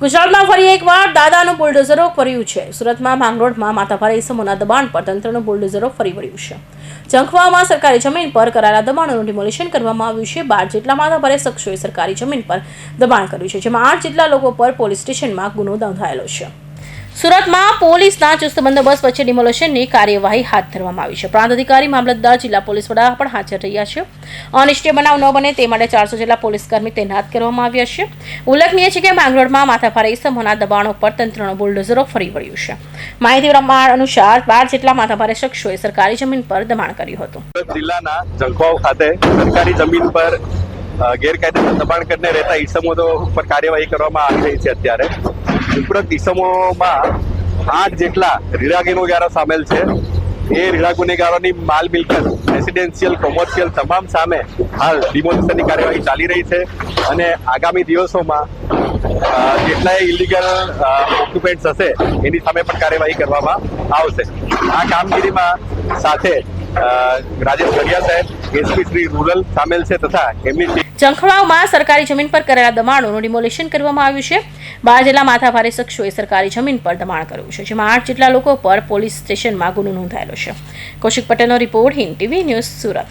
ગુજરાતમાં ફરી એકવાર દાદાનું બુલડોઝરો ફર્યું છે. સુરતમાં માંગરોળમાં માથાભારે ઇસમોના દબાણ પર તંત્રનું બુલડોઝરો ફરી વળ્યું છે. જંખવામાં સરકારી જમીન પર કરાયેલા દબાણોનું ડિમોલિશન કરવામાં આવ્યું છે. બાર જેટલા માથાભારે શખ્સોએ સરકારી જમીન પર દબાણ કર્યું છે, જેમાં આઠ જેટલા લોકો પર પોલીસ સ્ટેશનમાં ગુનો નોંધાયેલો છે. સુરતમાં પોલીસના ચુસ્ત બંદોબસ્ત વચ્ચે ડિમોલેશનની કાર્યવાહી હાથ ધરવામાં આવી છે. પ્રાંત અધિકારી મામલતદાર જિલ્લા પોલીસ વડા પણ હાજર રહ્યા છે. અનિષ્ટ બનાવ ન બને તે માટે ચારસો જેટલા પોલીસકર્મી તૈનાત કરવામાં આવ્યા છે. ઉલ્લેખનીય છે કે માંગરોળમાં માથાભારે ઇસમોના દબાણો પર તંત્રનો બુલડોઝરો ફરી વળ્યું છે. માહિતી પ્રમાણ અનુસાર બાર જેટલા માથાભારે શખ્સોએ સરકારી જમીન પર દબાણ કર્યું હતું. જિલ્લાના જંખવાવ ખાતે સરકારી જમીન પર ગેરકાયદેસર દબાણ કરીને રહેતા ઇસમો પર કાર્યવાહી કરવામાં આવી રહી છે અત્યારે. ઉપરોક્ત ઈસમોમાં આઠ જેટલા રીડા ગુનેગારો સામેલ છે. એ રીડા ગુનેગારોની માલ મિલકત રેસિડેન્શિયલ કોમર્શિયલ તમામ સામે હાલ ડિમોલિશનની કાર્યવાહી ચાલી રહી છે. અને આગામી દિવસોમાં જેટલાય ઇલીગલ ઓક્યુપેન્ટ્સ હશે, એની સામે પણ કાર્યવાહી કરવામાં આવશે. આ કામગીરીમાં સાથે રાજેશ ગઢિયા સાહેબ, એસપી શ્રી રૂરલ સામેલ છે તથા એમની જંખવાવમાં સરકારી જમીન પર કરેલા દબાણોનું ડિમોલિશન કરવામાં આવ્યું છે. બાર જેટલા માથાભારે શખ્સોએ સરકારી જમીન પર દબાણ કર્યું છે, જેમાં આઠ જેટલા લોકો પર પોલીસ સ્ટેશનમાં ગુનો નોંધાયેલો છે. કૌશિક પટેલનો report Hind TV news Surat.